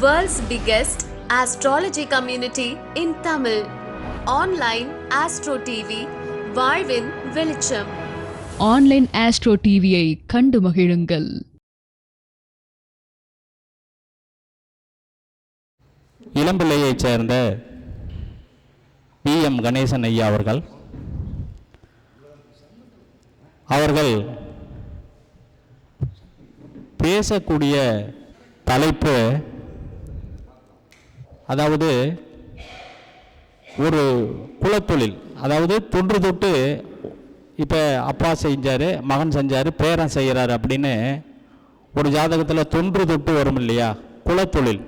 World's biggest astrology community in Tamil. Online Astro TV, வாழ்வின் வெளிச்சம். Online astro டிவியை கண்டு மகிழுங்கள். இளம்பிள்ளையைச் சேர்ந்த பி எம் கணேசன் ஐயா அவர்கள். அவர்கள் பேசக்கூடிய தலைப்பு அதாவது ஒரு குலத்தொழில் அதாவது தொன்று தொட்டு இப்போ அப்பா செஞ்சார் மகன் செஞ்சார் பேரன் செய்கிறாரு அப்படின்னு ஒரு ஜாதகத்தில் தொன்று தொட்டு வரும் இல்லையா? குலத்தொழில்.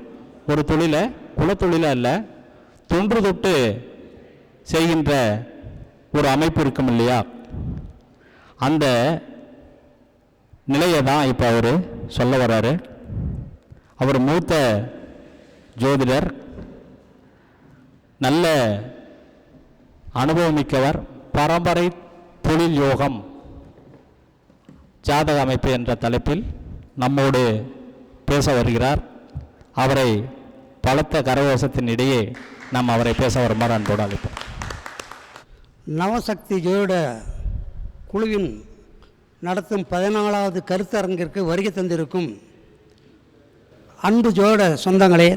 ஒரு தொழிலை குலத்தொழிலாக இல்லை தொன்று தொட்டு செய்கின்ற ஒரு அமைப்பு இருக்கும் இல்லையா? அந்த நிலையை தான் இப்போ அவர் சொல்ல வர்றாரு. அவர் மூத்த ஜோதிடர் நல்ல அனுபவமிக்கவர் பரம்பரை தொழில் யோகம் ஜாதக அமைப்பு என்ற தலைப்பில் நம்மோடு பேச வருகிறார். அவரை பலத்த கரகோசத்தின் இடையே நாம் அவரை பேச வருமாறு அன்போடு அழைப்போம். நவசக்தி ஜோட குழுவின் நடத்தும் பதினாலாவது கருத்தரங்கிற்கு வருகை தந்திருக்கும் அன்பு ஜோட சொந்தங்களே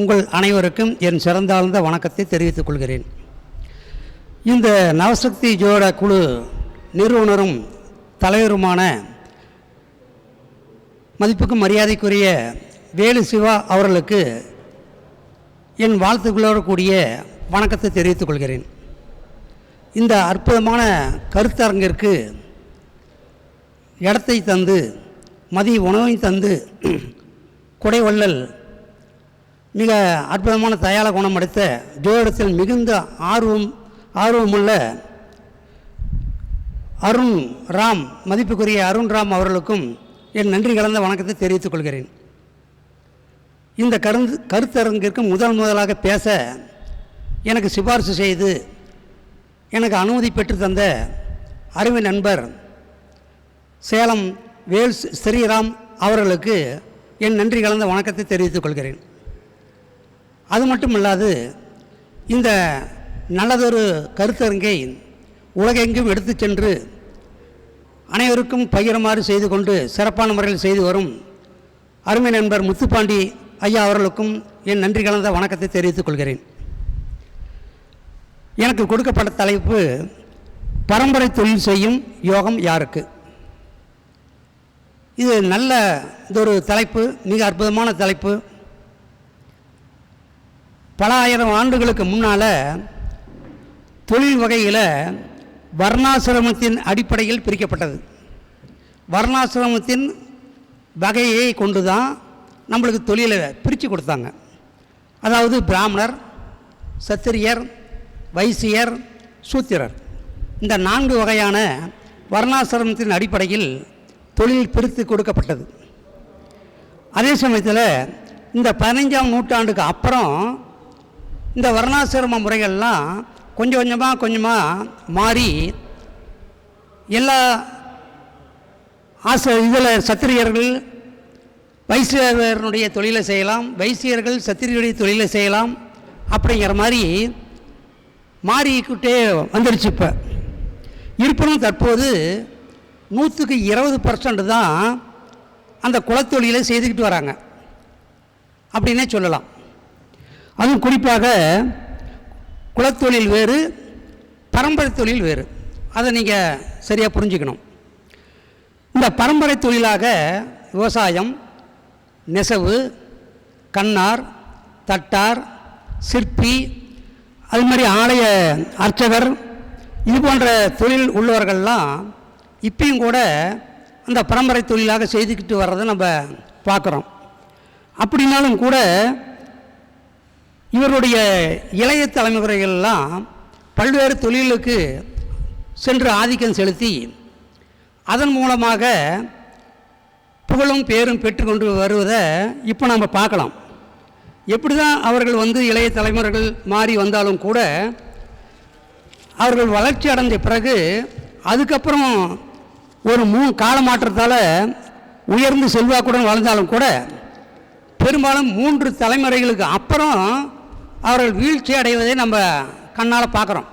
உங்கள் அனைவருக்கும் என் சிறந்தாழ்ந்த வணக்கத்தை தெரிவித்துக் கொள்கிறேன். இந்த நவசக்தி ஜோட குழு நிறுவனரும் தலைவருமான மதிப்புக்கும் மரியாதைக்குரிய வேலு சிவா அவர்களுக்கு என் வாழ்த்துக்களோடு கூடிய வணக்கத்தை தெரிவித்துக் கொள்கிறேன். இந்த அற்புதமான கருத்தரங்கிற்கு இடத்தை தந்து மதிய உணவை தந்து குடைவள்ளல் மிக அற்புதமான தயால குணம் அடைத்த ஜோதிடத்தில் மிகுந்த ஆர்வம் ஆர்வமுள்ள அருண் ராம் மதிப்புக்குரிய அருண் ராம் அவர்களுக்கும் என் நன்றி கலந்த வணக்கத்தை தெரிவித்துக் கொள்கிறேன். இந்த கருந்து கருத்தரங்கிற்கு முதல் முதலாக பேச எனக்கு சிபார்சு செய்து எனக்கு அனுமதி பெற்று தந்த அருமை நண்பர் சேலம் வேல் ஸ்ரீராம் அவர்களுக்கு என் நன்றி கலந்த வணக்கத்தை தெரிவித்துக் கொள்கிறேன். அது மட்டும் இல்லாது இந்த நல்லதொரு கருத்தரங்கை உலகெங்கும் எடுத்துச் சென்று அனைவருக்கும் பகிரமாறு செய்து கொண்டு சிறப்பான முறையில் செய்து வரும் அருமை நண்பர் முத்துப்பாண்டி ஐயா அவர்களுக்கும் என் நன்றி கலந்த வணக்கத்தை தெரிவித்துக் கொள்கிறேன். எனக்கு கொடுக்கப்பட்ட தலைப்பு பரம்பரை தொழில் செய்யும் யோகம் யாருக்கு? இது நல்ல இது ஒரு தலைப்பு மிக அற்புதமான தலைப்பு. பல ஆயிரம் ஆண்டுகளுக்கு முன்னால் தொழில் வகையில் வர்ணாசிரமத்தின் அடிப்படையில் பிரிக்கப்பட்டது. வர்ணாசிரமத்தின் வகையை கொண்டு தான் நம்மளுக்கு தொழிலை பிரித்து கொடுத்தாங்க. அதாவது பிராமணர் சத்திரியர் வைசியர் சூத்திரர். இந்த நான்கு வகையான வர்ணாசிரமத்தின் அடிப்படையில் தொழில் பிரித்து கொடுக்கப்பட்டது. அதே சமயத்தில் இந்த பதினைஞ்சாம் நூற்றாண்டுக்கு அப்புறம் இந்த வர்ணாசிரம முறைகள்லாம் கொஞ்சம் கொஞ்சமாக கொஞ்சமாக மாறி எல்லா ஆசை இதில் சத்திரியர்கள் வைசியர்களுடைய தொழிலை செய்யலாம் வைசியர்கள் சத்திரியருடைய தொழிலை செய்யலாம் அப்படிங்கிற மாதிரி மாறிக்கிட்டே வந்துருச்சு இப்போ. இருப்பினும் தற்போது நூற்றுக்கு இருபது பர்சன்ட் தான் அந்த குலத்தொழிலை செய்துக்கிட்டு வராங்க. அப்படின்னே சொல்லலாம். அதுவும் குறிப்பாக குலத்தொழில் வேறு பரம்பரை தொழில் வேறு. அதை நீங்கள் சரியாக புரிஞ்சுக்கணும். இந்த பரம்பரை தொழிலாக விவசாயம் நெசவு கண்ணார் தட்டார் சிற்பி அது மாதிரி ஆலய அர்ச்சகர் இது போன்ற தொழில் உள்ளவர்கள்லாம் இப்பயும் கூட அந்த பரம்பரை தொழிலாக செய்துக்கிட்டு வர்றதை நம்ம பார்க்குறோம். அப்படின்னாலும் கூட இவருடைய இளைய தலைமுறைகள்லாம் பல்வேறு தொழிலுக்கு சென்று ஆதிக்கம் செலுத்தி அதன் மூலமாக புகழும் பேரும் பெற்றுக்கொண்டு வருவதை இப்போ நம்ம பார்க்கலாம். எப்படி தான் அவர்கள் வந்து இளைய தலைமுறைகள் மாறி வந்தாலும் கூட அவர்கள் வளர்ச்சி அடைஞ்ச பிறகு அதுக்கப்புறம் ஒரு மூணு கால மாற்றத்தால் உயர்ந்து செல்வாக்குடன் வளர்ந்தாலும் கூட பெரும்பாலும் மூன்று தலைமுறைகளுக்கு அப்புறம் அவர்கள் வீழ்ச்சி அடைவதை நம்ம கண்ணால் பார்க்குறோம்.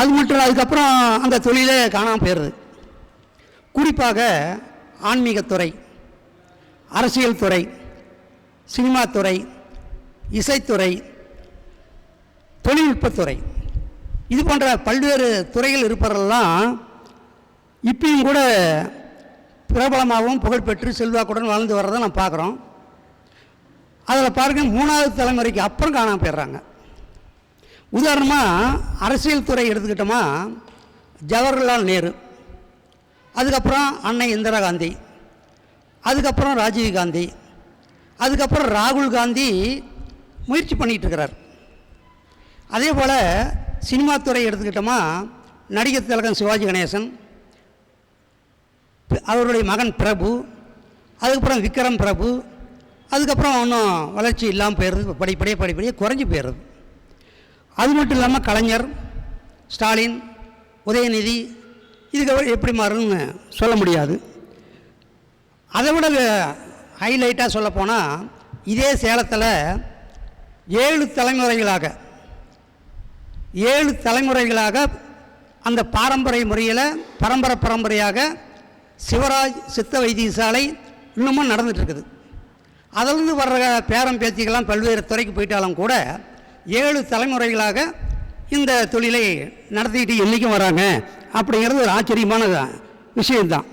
அது மட்டும் இல்லை அதுக்கப்புறம் அந்த தொழிலே காணாமல் போயிடுது குறிப்பாக ஆன்மீகத்துறை அரசியல் துறை சினிமாத்துறை இசைத்துறை தொழில்நுட்பத்துறை இது போன்ற பல்வேறு துறைகள் இருப்பவரெல்லாம் இப்பயும் கூட பிரபலமாகவும் புகழ்பெற்று செல்வாக்குடன் வாழ்ந்து வர்றதை நம்ம பார்க்குறோம். அதில் பாருங்க மூணாவது தலைமுறைக்கு அப்புறம் காணாமல் போயிடுறாங்க. உதாரணமாக அரசியல் துறை எடுத்துக்கிட்டோமா ஜவஹர்லால் நேரு அதுக்கப்புறம் அன்னை இந்திரா காந்தி அதுக்கப்புறம் ராஜீவ் காந்தி அதுக்கப்புறம் ராகுல் காந்தி முயற்சி பண்ணிகிட்டு இருக்கிறார். அதே போல் சினிமாத்துறை எடுத்துக்கிட்டோமா நடிகர் திலகம் சிவாஜி கணேசன் அவருடைய மகன் பிரபு அதுக்கப்புறம் விக்ரம் பிரபு அதுக்கப்புறம் ஒன்றும் வளர்ச்சி இல்லாமல் போயிடுது படிப்படியே படிப்படியே குறைஞ்சி போயிடுது அது மட்டும் இல்லாமல் கலைஞர் ஸ்டாலின் உதயநிதி இதுக்கு எப்படி மாறுன்னு சொல்ல முடியாது. அதை விட ஹைலைட்டாக சொல்லப்போனால் இதே சேலத்தில் ஏழு தலைமுறைகளாக ஏழு தலைமுறைகளாக அந்த பாரம்பரிய முறையில் பரம்பரை பரம்பரையாக சிவராஜ் சித்த வைத்தியசாலை இன்னமும் நடந்துகிட்ருக்குது இருக்குது. அதிலிருந்து வர்ற பேரம் பேச்சுக்கெல்லாம் பல்வேறு துறைக்கு போயிட்டாலும் கூட ஏழு தலைமுறைகளாக இந்த தொழிலை நடத்திக்கிட்டு என்றைக்கும் வராங்க. அப்படிங்கிறது ஒரு ஆச்சரியமான விஷயம்தான்.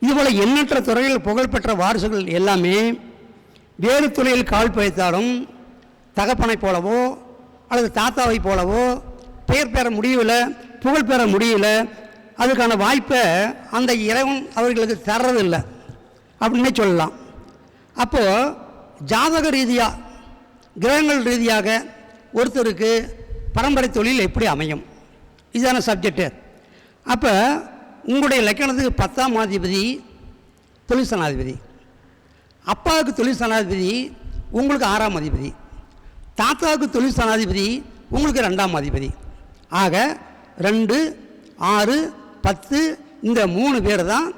இதுபோல் எண்ணற்ற துறையில் புகழ்பெற்ற வாரிசுகள் எல்லாமே வேறு துறையில் கால் பயத்தாலும் தகப்பனை போலவோ அல்லது தாத்தாவைப் போலவோ பெயர் பெற முடியல புகழ் பெற முடியல அதுக்கான வாய்ப்பை அந்த இறைவன் அவர்களுக்கு தர்றதில்லை. அப்படின்னே சொல்லலாம். அப்போது ஜாதக ரீதியாக கிரகங்கள் ரீதியாக ஒருத்தருக்கு பரம்பரை தொழில் எப்படி அமையும்? இதுதான சப்ஜெக்டு அப்போ உங்களுடைய லக்கணத்துக்கு பத்தாம் அதிபதி தொழில் சனாதிபதி. அப்பாவுக்கு தொழில் சனாதிபதி உங்களுக்கு ஆறாம் அதிபதி. தாத்தாவுக்கு தொழில் சனாதிபதி உங்களுக்கு ரெண்டாம் அதிபதி. ஆக ரெண்டு ஆறு பத்து இந்த மூணு பேர் தான்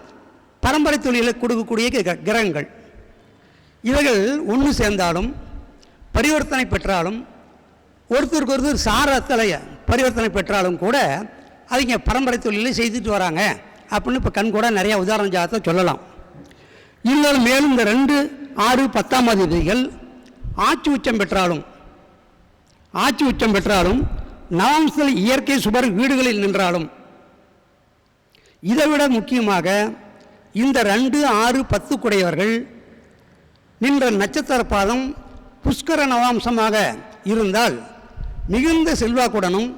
பரம்பரை தொழிலை கொடுக்கக்கூடிய கிர- கிரகங்கள். இவர்கள் ஒன்று சேர்ந்தாலும் பரிவர்த்தனை பெற்றாலும் ஒருத்தருக்கு ஒருத்தர் சாரத்தலைய பரிவர்த்தனை பெற்றாலும் கூட அவங்க பரம்பரை தொழிலை செய்துட்டு வராங்க. அப்படின்னு இப்போ கண் கூட நிறையா உதாரண ஜாதத்தை சொல்லலாம். இருந்தாலும் மேலும் இந்த ரெண்டு ஆறு பத்தாம் அதிபதிகள் ஆட்சி உச்சம் பெற்றாலும் ஆட்சி உச்சம் பெற்றாலும் நவம்சல் இயற்கை சுபர் வீடுகளில் நின்றாலும் இதைவிட முக்கியமாக இந்த ரெண்டு ஆறு பத்து குடையவர்கள் நின்ற நட்சத்திர பாதம் புஷ்கர நவாம்சமாக இருந்தால் மிகுந்த செல்வாக்குடனும்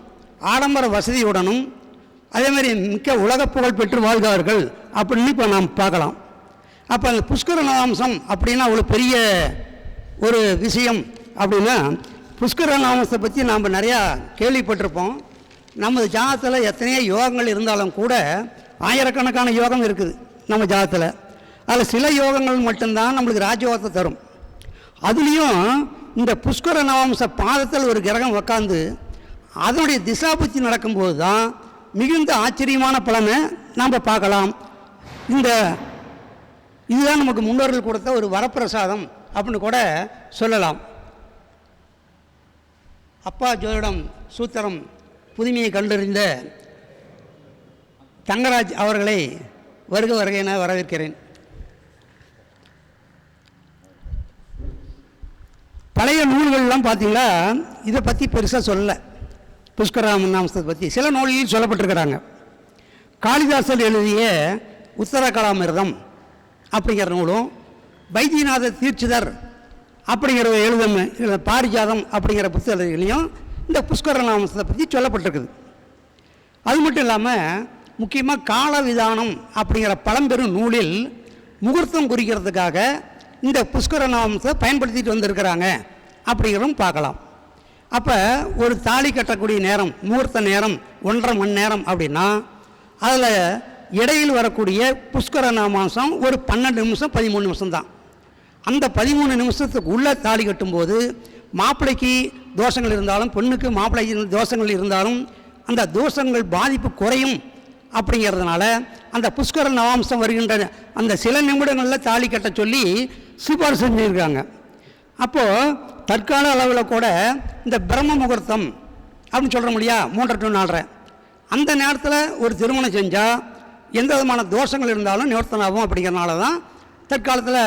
ஆடம்பர வசதியுடனும் அதே மாதிரி மிக்க உலக புகழ் பெற்று வாழ்கிறார்கள் அப்படின்னு இப்போ நாம் பார்க்கலாம். அப்போ அந்த புஷ்கர நவாம்சம் அப்படின்னா அவ்வளோ பெரிய ஒரு விஷயம் அப்படின்னா புஷ்கர நவாம்சத்தை பற்றி நாம் நிறையா கேள்விப்பட்டிருப்போம். நமது ஜாதத்தில் எத்தனையோ யோகங்கள் இருந்தாலும் கூட ஆயிரக்கணக்கான யோகம் இருக்குது நம்ம ஜாதத்தில். அதில் சில யோகங்கள் மட்டும்தான் நம்மளுக்கு ராஜயோகத்தை தரும். அதுலேயும் இந்த புஷ்கர நவம்ச பாதத்தில் ஒரு கிரகம் உக்காந்து அதனுடைய திசாபுத்தி நடக்கும்போது தான் மிகுந்த ஆச்சரியமான பலனை நாம் பார்க்கலாம். இந்த இதுதான் நமக்கு முன்னோர்கள் கொடுத்த ஒரு வரப்பிரசாதம் அப்படின்னு கூட சொல்லலாம். அப்பா ஜோதிடம் சூத்திரம் புதுமையை கண்டறிந்த தங்கராஜ் அவர்களை வருக வருகை என வரவேற்கிறேன். பழைய நூல்கள்லாம் பார்த்தீங்களா? இதை பற்றி பெருசாக சொல்லலை. புஷ்கராமன் நாமத்தை பற்றி சில நூல்களில் சொல்லப்பட்டிருக்கிறாங்க. காளிதாசர் எழுதிய உத்தர கலாமிரதம் அப்படிங்கிற நூலும் வைத்தியநாத தீட்சிதர் அப்படிங்கிற எழுதம் பாரிஜாதம் அப்படிங்கிற புத்தகங்களையும் இந்த புஷ்கர நாமத்தை பற்றி சொல்லப்பட்டிருக்குது. அது மட்டும் இல்லாமல் முக்கியமாக காலவிதானம் அப்படிங்கிற பழம்பெரும் நூலில் முகூர்த்தம் குறிக்கிறதுக்காக இந்த புஷ்கர நாமத்தை பயன்படுத்திட்டு வந்திருக்கிறாங்க. அப்படிங்கிறதும் பார்க்கலாம். அப்போ ஒரு தாலி கட்டக்கூடிய நேரம் முகூர்த்த நேரம் ஒன்றரை மணி நேரம் அப்படின்னா அதில் இடையில் வரக்கூடிய புஷ்கர நாமாசம் ஒரு பன்னெண்டு நிமிஷம் பதிமூணு நிமிஷம் தான். அந்த பதிமூணு நிமிஷத்துக்கு உள்ளே தாலி கட்டும்போது மாப்பிள்ளைக்கு தோஷங்கள் இருந்தாலும் பெண்ணுக்கு மாப்பிள்ளைக்கு தோஷங்கள் இருந்தாலும் அந்த தோஷங்கள் பாதிப்பு குறையும். அப்படிங்கிறதுனால அந்த புஷ்கர நவாம்சம் வருகின்ற அந்த சில நிமிடங்களில் தாலி கட்ட சொல்லி சிபாரிசு செஞ்சுருக்காங்க. அப்போது தற்கால அளவில் கூட இந்த பிரம்ம முகூர்த்தம் அப்படின்னு சொல்கிற முடியா மூன்றரை டு நாலரை. அந்த நேரத்தில் ஒரு திருமணம் செஞ்சால் எந்த விதமான தோஷங்கள் இருந்தாலும் நிவர்த்தனாகும் அப்படிங்கிறனால தான் தற்காலத்தில்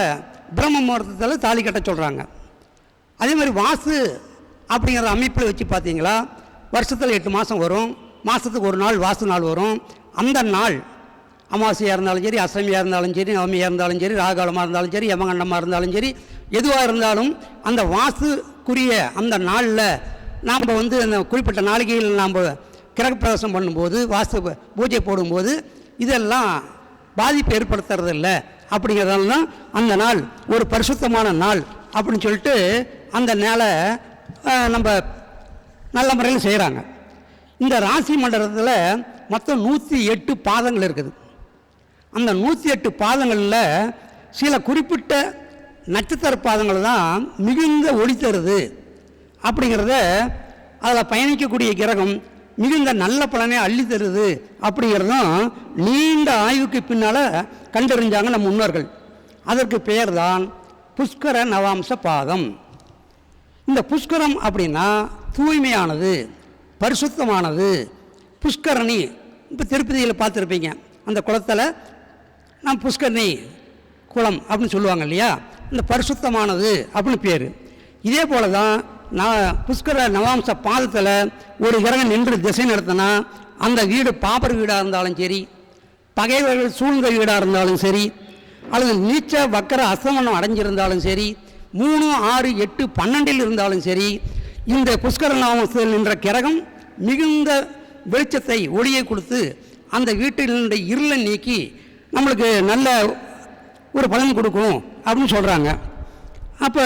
பிரம்ம முகூர்த்தத்தில் தாலி கட்ட சொல்கிறாங்க அதே மாதிரி வாசு அப்படிங்கிற அமைப்பில் வச்சு பார்த்தீங்களா வருஷத்தில் எட்டு மாதம் வரும். மாதத்துக்கு ஒரு நாள் வாசு நாள் வரும். அந்த நாள் அமாவாசையாக இருந்தாலும் சரி அசமியாக இருந்தாலும் சரி நவமியாக இருந்தாலும் சரி ராகாலமாக இருந்தாலும் சரி யமகண்டமாக இருந்தாலும் சரி எதுவாக இருந்தாலும் அந்த வாசுக்குரிய அந்த நாளில் நாம் வந்து அந்த குறிப்பிட்ட நாளிகையில் நாம் கிரகப்பிரவேசம் பண்ணும்போது வாஸ்து பூஜை போடும்போது இதெல்லாம் பாதிப்பு ஏற்படுத்துறதில்ல. அப்படிங்கிறதால தான் அந்த நாள் ஒரு பரிசுத்தமான நாள் அப்படின்னு சொல்லிட்டு அந்த நாளை நம்ம நல்ல முறையில் செய்கிறாங்க இந்த ராசி மண்டலத்தில் மொத்தம் நூற்றி எட்டு பாதங்கள் இருக்குது. அந்த நூற்றி எட்டு பாதங்களில் சில குறிப்பிட்ட நட்சத்திர பாதங்கள் தான் மிகுந்த ஒளி தருது. அப்படிங்கிறத அதில் பயணிக்கக்கூடிய கிரகம் மிகுந்த நல்ல பலனை அள்ளி தருது. அப்படிங்கிறதும் நீண்ட ஆய்வுக்கு பின்னால் கண்டறிஞ்சாங்க நம்ம முன்னோர்கள். அதற்கு பெயர் தான் புஷ்கர நவாம்ச பாதம். இந்த புஷ்கரம் அப்படின்னா தூய்மையானது பரிசுத்தமானது புஷ்கரணி இப்போ திருப்பதியில் பார்த்துருப்பீங்க. அந்த குளத்தில் நான் புஷ்கரணி குளம் அப்படின்னு சொல்லுவாங்க இல்லையா? இந்த பரிசுத்தமானது அப்படின்னு பேர். இதே போல தான் நான் புஷ்கர நவாம்ச பாதத்தில் ஒரு கிரகம் நின்று திசை நடத்தினா அந்த வீடு பாப்பர் வீடாக இருந்தாலும் சரி பகைவர்கள் சூழ்ந்த வீடாக இருந்தாலும் சரி அல்லது நீச்ச வக்கர அஸ்தமனம் அடைஞ்சிருந்தாலும் சரி மூணு ஆறு எட்டு பன்னெண்டில் இருந்தாலும் சரி இந்த புஷ்கர நவாம்சத்தில் நின்ற கிரகம் மிகுந்த வெளிச்சத்தை ஒளியை கொடுத்து அந்த வீட்டில் இருளை நீக்கி நம்மளுக்கு நல்ல ஒரு பலன் கொடுக்கும் அப்படின்னு சொல்கிறாங்க அப்போ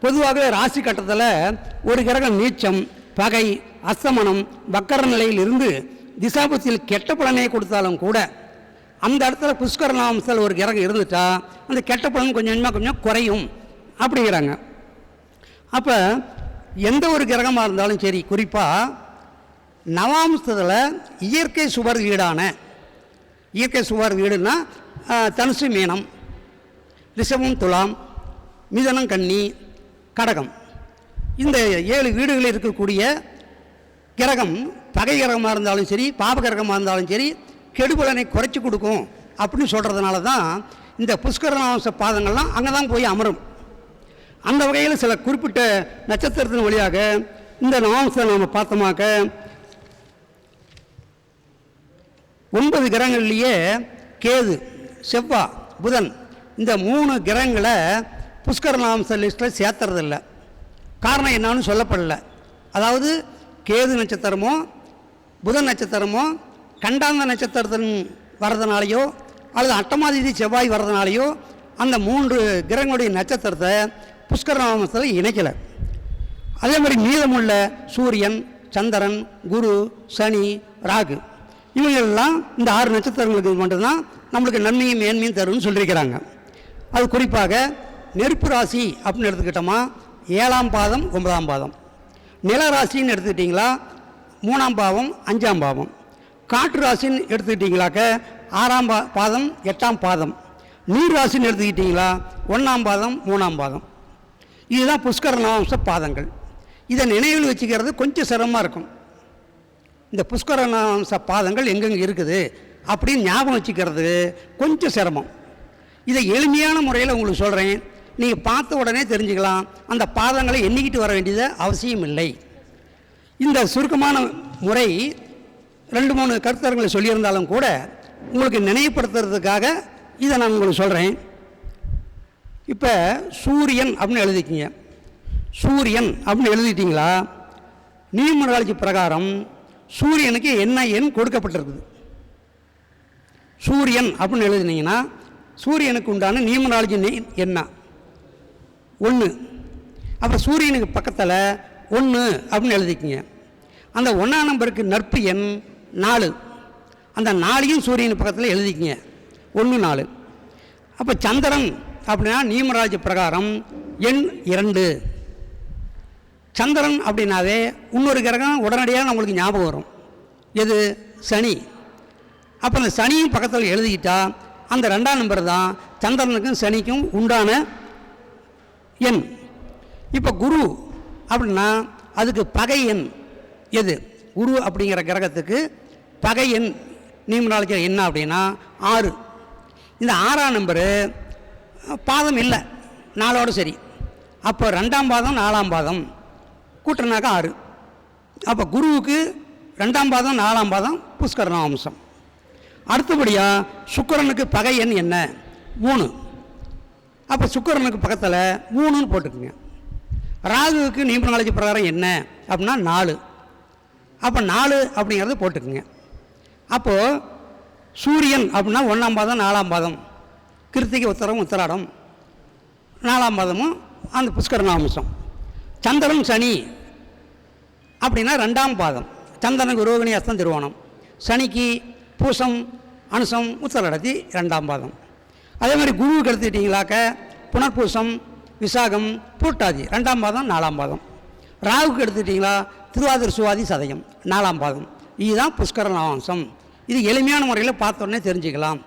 பொதுவாக ராசி கட்டத்தில் ஒரு கிரகம் நீச்சம் பகை அஸ்தமனம் வக்கர நிலையில் இருந்து திசாபத்தில் கெட்ட பலனை கொடுத்தாலும் கூட அந்த இடத்துல புஷ்கர நாமத்தில் ஒரு கிரகம் இருந்துட்டா அந்த கெட்ட பலன் கொஞ்சம் கொஞ்சமாக கொஞ்சம் குறையும் அப்படிங்கிறாங்க. அப்போ எந்த ஒரு கிரகமாக இருந்தாலும் சரி குறிப்பாக நவாம்சத்தில் இயற்கை சுவர் வீடான இயற்கை சுவர் வீடுன்னா தனுசு மீனம் ரிஷபம் துலாம் மிதனம் கன்னி கடகம். இந்த ஏழு வீடுகளில் இருக்கக்கூடிய கிரகம் பகை கிரகமாக இருந்தாலும் சரி பாப கிரகமாக இருந்தாலும் சரி கெடுபலனை குறைச்சி கொடுக்கும் அப்படின்னு சொல்கிறதுனால தான் இந்த புஷ்கரநாமச பாதங்கள்லாம் அங்கே தான் போய் அமரும். அந்த வகையில் சில குறிப்பிட்ட நட்சத்திரத்தின் வழியாக இந்த நவாம்சத்தை நாம் பார்த்தோமாக்க ஒன்பது கிரகங்கள்லேயே கேது செவ்வா புதன் இந்த மூணு கிரகங்களை புஷ்கரநாம்ச லிஸ்ட்டில் சேர்த்துறதில்ல. காரணம் என்னான்னு சொல்லப்படல. அதாவது கேது நட்சத்திரமோ புதன் நட்சத்திரமோ கண்டாந்த நட்சத்திரத்தின் வர்றதுனாலையோ அல்லது அட்டமாதிதி செவ்வாய் வர்றதுனாலையோ அந்த மூன்று கிரகங்களுடைய நட்சத்திரத்தை புஷ்கரநாமத்தில் இணைக்கலை. அதே மாதிரி மீதமுள்ள சூரியன் சந்திரன் குரு சனி ராகு. இவங்களெல்லாம் இந்த ஆறு நட்சத்திரங்களுக்கு மட்டும்தான் நம்மளுக்கு நன்மையும் மேன்மையும் தரும்னு சொல்லியிருக்கிறாங்க. அது குறிப்பாக நெருப்பு ராசி அப்படின்னு எடுத்துக்கிட்டோமா ஏழாம் பாதம் ஒன்பதாம் பாதம். நில ராசின்னு எடுத்துக்கிட்டிங்களா மூணாம் பாவம் அஞ்சாம் பாவம். காற்று ராசின்னு எடுத்துக்கிட்டிங்களாக்க ஆறாம் பா பாதம் எட்டாம் பாதம். நீர் ராசின்னு எடுத்துக்கிட்டிங்களா ஒன்றாம் பாதம் மூணாம் பாதம். இதுதான் புஷ்கர நவாம்ச பாதங்கள். இதை நினைவில் வச்சுக்கிறது கொஞ்சம் சிரமமாக இருக்கும். இந்த புஷ்கர பாதங்கள் எங்கெங்கே இருக்குது அப்படின்னு ஞாபகம் வச்சுக்கிறது கொஞ்சம் சிரமம். இதை எளிமையான முறையில் உங்களுக்கு சொல்கிறேன் நீங்கள் பார்த்த உடனே தெரிஞ்சுக்கலாம். அந்த பாதங்களை எண்ணிக்கிட்டு வர வேண்டியது அவசியம் இல்லை. இந்த சுருக்கமான முறை ரெண்டு மூணு கருத்தரங்களை சொல்லியிருந்தாலும் கூட உங்களுக்கு நினைவுபடுத்துறதுக்காக இதை நான் உங்களுக்கு சொல்கிறேன் இப்போ சூரியன் அப்படின்னு எழுதிக்கிங்க சூரியன் அப்படின்னு எழுதிட்டிங்களா? நியூமராலஜி பிரகாரம் சூரியனுக்கு என்ன எண் கொடுக்கப்பட்டிருக்குது? சூரியன் அப்படின்னு எழுதினீங்கன்னா சூரியனுக்கு உண்டான நியூமராலஜி என்ன? ஒன்று அப்போ சூரியனுக்கு பக்கத்தில் ஒன்று அப்படின்னு எழுதிக்கிங்க. அந்த ஒன்றாம் நம்பருக்கு நட்பு எண் நாலு. அந்த நாளையும் சூரியன் பக்கத்தில் எழுதிக்கிங்க. ஒன்று நாலு. அப்போ சந்திரன் அப்படின்னா நியமராஜ் பிரகாரம் எண் இரண்டு. சந்திரன் அப்படின்னாவே இன்னொரு கிரகம் உடனடியாக நம்மளுக்கு ஞாபகம் வரும். எது? சனி. அப்போ அந்த சனியும் பக்கத்தில் எழுதிக்கிட்டால் அந்த ரெண்டாம் நம்பர் தான் சந்திரனுக்கும் சனிக்கும் உண்டான எண். இப்போ குரு அப்படின்னா அதுக்கு பகை எண். எது? குரு அப்படிங்கிற கிரகத்துக்கு பகை எண். நியூமராலஜி என்ன அப்படின்னா ஆறு. இந்த ஆறாம் நம்பரு பாதம் இல்லை. நாளோடு சரி. அப்போ ரெண்டாம் பாதம் நாலாம் பாதம். கூட்டினாக்கா ஆறு. அப்போ குருவுக்கு ரெண்டாம் பாதம் நாலாம் பாதம் புஷ்கரண அம்சம். அடுத்தபடியாக சுக்கரனுக்கு பகை எண் என்ன? மூணு. அப்போ சுக்கரனுக்கு பக்கத்தில் மூணுன்னு போட்டுக்குங்க. ராகுவுக்கு நியூமராலஜி பிரகாரம் என்ன? அப்படின்னா நாலு. அப்போ நாலு அப்படிங்கிறத போட்டுக்குங்க. அப்போது சூரியன் அப்படின்னா ஒன்றாம் பாதம் நாலாம் பாதம். கிருத்திகை உத்தரம் உத்தராடம். நாலாம் பாதமும் அந்த புஷ்கரணாம்சம் சந்திரன் சனி அப்படின்னா ரெண்டாம் பாதம் சந்திரனுக்கு ரோகிணி அஸ்தம் திருவோணம். சனிக்கு பூசம் அனுசம் உத்தரடத்தி ரெண்டாம் பாதம் அதே மாதிரி குருவுக்கு எடுத்துக்கிட்டிங்களாக்க புனர்பூசம் விசாகம் பூட்டாதி ரெண்டாம் பாதம் நாலாம் பாதம் ராகுக்கு எடுத்துக்கிட்டிங்களா திருவாதிர சுவாதி சதயம் நாலாம் பாதம் இதுதான் புஷ்கர நவாம்சம். இது எளிமையான முறையில் பார்த்தோன்னே தெரிஞ்சுக்கலாம்.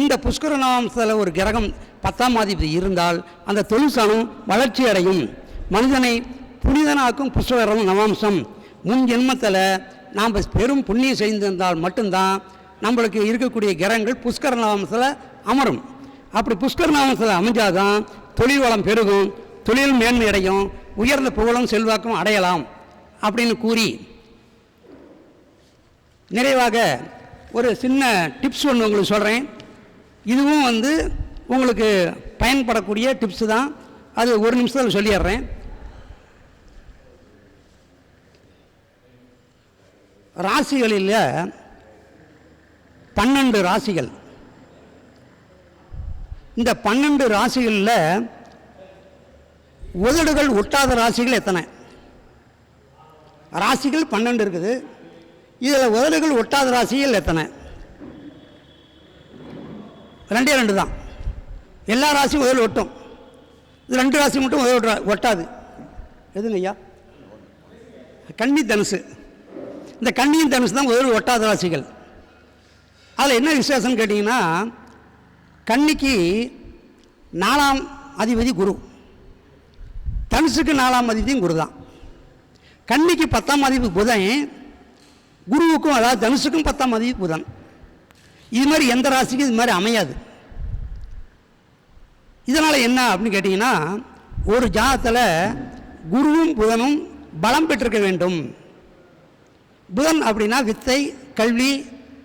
இந்த புஷ்கர நவாம்சத்தில் ஒரு கிரகம் பத்தாம் அதிபதி இருந்தால் அந்த தொழிற்சாலம் வளர்ச்சி அடையும். மனிதனை புனிதனாக்கும் புஷ்கரம் நவாம்சம். முன் ஜென்மத்தில் நாம் பெரும் புண்ணியம் செய்திருந்தால் மட்டும்தான் நம்மளுக்கு இருக்கக்கூடிய கிரகங்கள் புஷ்கர நவாம்சத்தில் அமரும். அப்படி புஷ்கர நவாம்சத்தில் அமைஞ்சாதான் தொழில் வளம் பெருகும் தொழில் மேன்மை அடையும் உயர்ந்த புகழும் செல்வாக்கும் அடையலாம் அப்படின்னு கூறி நிறைவாக ஒரு சின்ன டிப்ஸ் ஒன்று உங்களுக்கு சொல்கிறேன் இதுவும் வந்து உங்களுக்கு பயன்படக்கூடிய டிப்ஸு தான். அது ஒரு நிமிஷத்தில் சொல்லிடுறேன். ராசிகளில் பன்னெண்டு ராசிகள். இந்த பன்னெண்டு ராசிகளில் உதடுகள் ஒட்டாத ராசிகள் எத்தனை? ராசிகள் பன்னெண்டு இருக்குது. இதில் உதடுகள் ஒட்டாத ராசிகள் எத்தனை? ரெண்டே ரெண்டு தான். எல்லா ராசியும் உதல் ஒட்டும். இது ரெண்டு ராசி மட்டும் உதல் ஒட்டாது. எதுங்க ஐயா? கன்னி தனுசு. இந்த கன்னியும் தனுசு தான் ஒரு ஒட்டாத ராசிகள் அதில் என்ன விசேஷம்னு கேட்டிங்கன்னா கன்னிக்கு நாலாம் அதிபதி குரு. தனுசுக்கு நாலாம் அதிபதியும் குரு தான். கன்னிக்கு பத்தாம் அதிபதி புதன் குருவுக்கும் அதாவது தனுசுக்கும் பத்தாம் அதிபதி புதன். இது மாதிரி எந்த ராசிக்கும் இது மாதிரி அமையாது. இதனால் என்ன அப்படின்னு கேட்டிங்கன்னா ஒரு ஜாதத்தில் குருவும் புதனும் பலம் பெற்றிருக்க வேண்டும். புதன் அப்படின்னா வித்தை கல்வி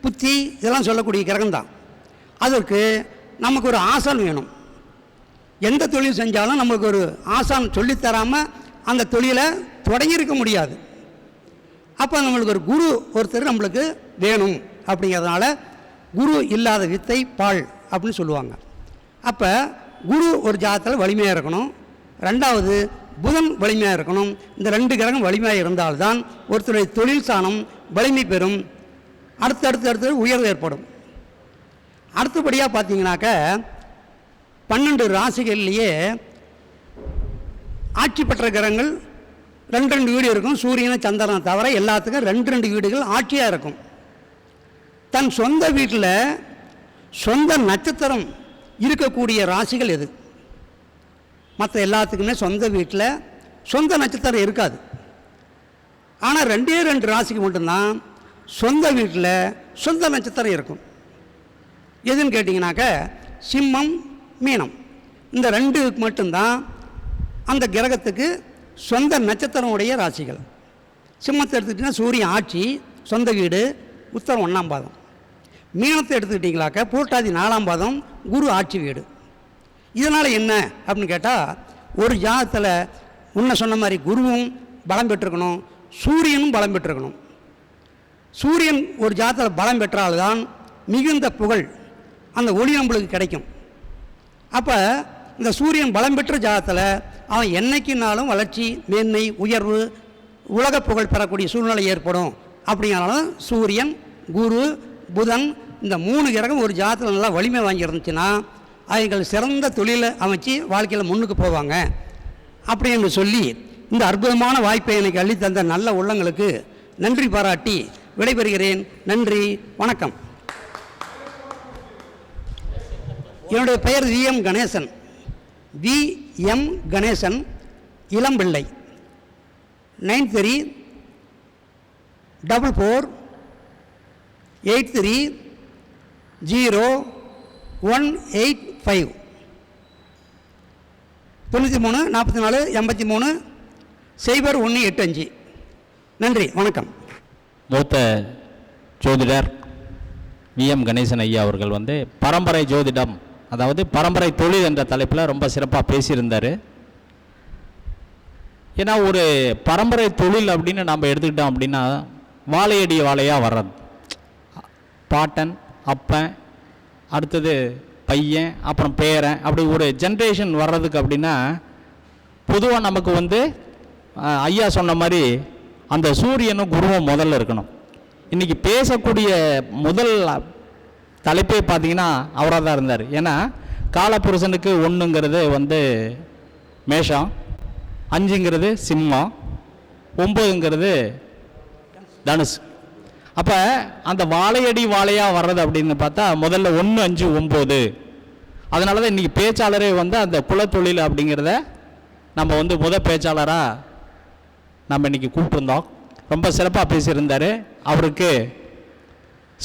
புத்தி இதெல்லாம் சொல்லக்கூடிய கிரகம் தான் அதற்கு நமக்கு ஒரு ஆசான் வேணும். எந்த தொழில் செஞ்சாலும் நமக்கு ஒரு ஆசான் சொல்லித்தராமல் அந்த தொழிலை தொடங்கியிருக்க முடியாது. அப்போ நம்மளுக்கு ஒரு குரு ஒருத்தர் நம்மளுக்கு வேணும் அப்படிங்கிறதுனால குரு இல்லாத வித்தை பால் அப்படின்னு சொல்லுவாங்க. அப்போ குரு ஒரு ஜாதத்தில் வலிமையாக இருக்கணும். ரெண்டாவது புதன் வலிமையாக இருக்கணும். இந்த ரெண்டு கிரகம் வலிமையாக இருந்தால்தான் ஒருத்தருடைய தொழில் சாணம் வலிமை பெறும். அடுத்தடுத்து அடுத்து உயர்வு ஏற்படும். அடுத்தபடியாக பார்த்தீங்கன்னாக்க பன்னெண்டு ராசிகள்லேயே ஆட்சி பெற்ற கிரகங்கள் ரெண்டு ரெண்டு வீடு இருக்கும். சூரியனை சந்திரனை தவிர எல்லாத்துக்கும் ரெண்டு ரெண்டு வீடுகள் ஆட்சியாக இருக்கும். தன் சொந்த வீட்டில் சொந்த நட்சத்திரம் இருக்கக்கூடிய ராசிகள் எது? மற்ற எல்லாத்துக்குமே சொந்த வீட்டில் சொந்த நட்சத்திரம் இருக்காது. ஆனால் ரெண்டே ரெண்டு ராசிக்கு மட்டும்தான் சொந்த வீட்டில் சொந்த நட்சத்திரம் இருக்கும். எதுன்னு கேட்டிங்கனாக்க சிம்மம் மீனம். இந்த ரெண்டு மட்டும்தான் அந்த கிரகத்துக்கு சொந்த நட்சத்திரம் உடைய ராசிகள். சிம்மத்தை எடுத்துக்கிட்டிங்கன்னா சூரியன் ஆட்சி சொந்த வீடு உத்தரம் ஒன்றாம் பாதம். மீனத்தை எடுத்துக்கிட்டிங்களாக்க பூட்டாதி நாலாம் பாதம் குரு ஆட்சி வீடு. இதனால் என்ன அப்படின்னு கேட்டால் ஒரு ஜாதத்தில் முன்ன சொன்ன மாதிரி குருவும் பலம் பெற்றிருக்கணும் சூரியனும் பலம் பெற்றிருக்கணும். சூரியன் ஒரு ஜாதத்தில் பலம் பெற்றால்தான் மிகுந்த புகழ் அந்த ஒளி நம்மளுக்கு கிடைக்கும். அப்போ இந்த சூரியன் பலம் பெற்ற ஜாதத்தில் அவன் என்னைக்குனாலும் வளர்ச்சி மேன்மை உயர்வு உலக புகழ் பெறக்கூடிய சூழ்நிலை ஏற்படும். அப்படிங்கிறனாலும் சூரியன் குரு புதன் இந்த மூணு கிரகம் ஒரு ஜாதத்தில் நல்லா வலிமை வாங்கி இருந்துச்சுன்னா அவங்கள் சிறந்த தொழிலை அமைச்சு வாழ்க்கையில் முன்னுக்கு போவாங்க. அப்படி என்று சொல்லி இந்த அற்புதமான வாய்ப்பை எனக்கு அள்ளித்தந்த நல்ல உள்ளங்களுக்கு நன்றி பாராட்டி விடைபெறுகிறேன். நன்றி வணக்கம். என்னுடைய பெயர் V M Ganesan. V M Ganesan Ilampillai. Nine three double four eight three zero one eight five தொண்ணூற்றி மூணு நாற்பத்தி நாலு எண்பத்தி மூணு சைபர் ஒன்று எட்டு அஞ்சு. நன்றி வணக்கம். மூத்த ஜோதிடர் வி. எம். கணேசன் ஐயா அவர்கள் வந்து பரம்பரை ஜோதிடம் அதாவது பரம்பரை தொழில் என்ற தலைப்பில் ரொம்ப சிறப்பாக பேசியிருந்தார். ஏன்னா ஒரு பரம்பரை தொழில் அப்படின்னு நம்ம எடுத்துக்கிட்டோம் அப்படின்னா வாழையடி வாழையாக வர்றது. பாட்டன் அப்பன் அடுத்தது பையன் அப்புறம் பேரன் அப்படி ஒரு ஜென்ரேஷன் வர்றதுக்கு அப்படின்னா பொதுவாக நமக்கு வந்து ஐயா சொன்ன மாதிரி அந்த சூரியனும் குருவும் முதல்ல இருக்கணும். இன்றைக்கி பேசக்கூடிய முதல் தலைப்பே பார்த்தீங்கன்னா அவராக தான் இருந்தார். ஏன்னா காலப்புருஷனுக்கு ஒன்றுங்கிறது வந்து மேஷம் அஞ்சுங்கிறது சிம்மம் ஒம்பதுங்கிறது தனுஷ் அப்போ அந்த வாழையடி வாழையாக வர்றது அப்படின்னு பார்த்தா முதல்ல ஒன்று அஞ்சு ஒம்பது. அதனால தான் இன்றைக்கி பேச்சாளரே வந்து அந்த குலத்தொழில் அப்படிங்கிறத நம்ம வந்து முத பேச்சாளராக நம்ம இன்றைக்கி கூப்பிட்டுருந்தோம். ரொம்ப சிறப்பாக பேசியிருந்தார். அவருக்கு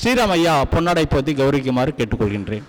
ஸ்ரீராம் ஐயா பொன்னாடை போற்றி கௌரிக்குமாறு கேட்டுக்கொள்கின்றேன்.